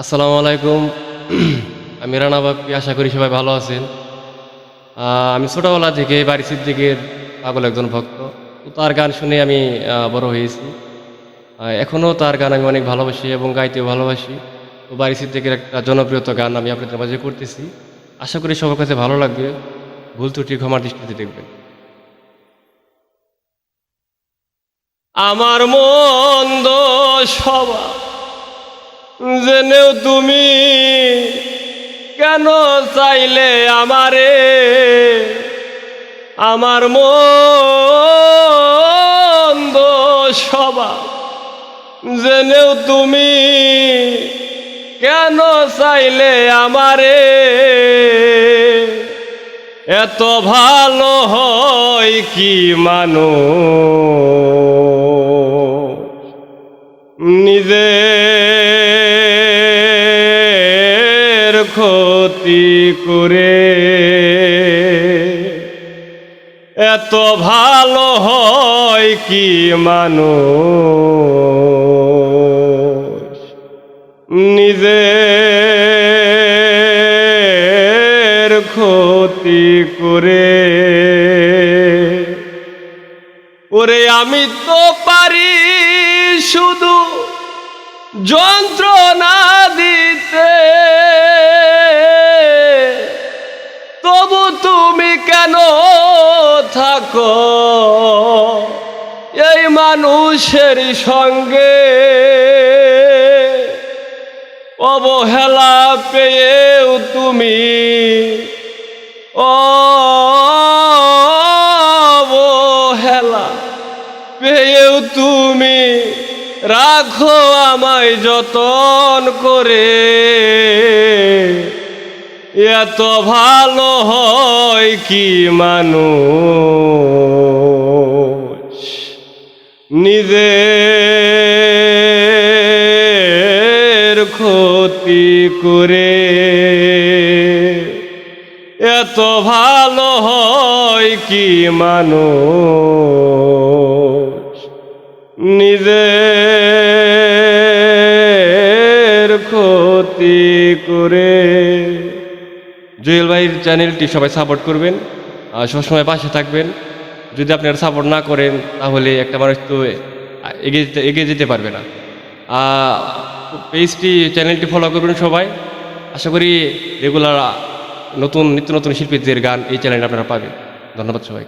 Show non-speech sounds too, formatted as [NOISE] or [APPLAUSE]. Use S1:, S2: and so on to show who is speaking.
S1: আসসালামু আলাইকুম। [CLEARS THROAT] আমি রানা বাপ্পি, আশা করি সবাই ভালো আছেন। আমি ছোটোবেলা থেকে বাড়ি সিদ্দিকের পাগল একজন ভক্ত। তো তার গান শুনে আমি বড় হয়েছি। এখনও তার গান আমি অনেক ভালোবাসি এবং গাইতেও ভালোবাসি। তো বাড়ি সিদ্দিকের একটা জনপ্রিয়তা গান আমি আপনাদের মাঝে করতেছি। আশা করি সবার কাছে ভালো লাগবে। ভুল ত্রুটি ক্ষমার দৃষ্টিতে দেখবেন। আমার মন্দ সবা জেনেও তুমি কেন চাইলে আমারে? আমার মন্দ সবা জেনেও তুমি কেন চাইলে আমারে? এত ভালো হয় কি মানুষ? ক্ষতি করে। এত ভালো হয় কি মানুষ? নিজের ক্ষতি করে। ওরে আমি তো পারি শুধু যন্ত্রণা দিতে। কেন থাকো, এই মানুষের সঙ্গে অবহেলা পেয়েও তুমি অবহেলা পেয়েও তুমি রাখো আমায় যতন করে। এত ভালো হয় কি মানুষ? নিজের ক্ষতি করে এত ভালো হয় কি মানুষ? নিজের ক্ষতি করে জুয়েল ভাইয়ের চ্যানেলটি সবাই সাপোর্ট করবেন সবসময় পাশে থাকবেন। যদি আপনারা সাপোর্ট না করেন, তাহলে একটা মানুষ তো এগিয়ে যেতে এগিয়ে যেতে পারবে না। পেজটি, চ্যানেলটি ফলো করবেন সবাই। আশা করি রেগুলার নতুন, নিত্য নতুন শিল্পীদের গান এই চ্যানেলটা আপনারা পাবেন। ধন্যবাদ সবাই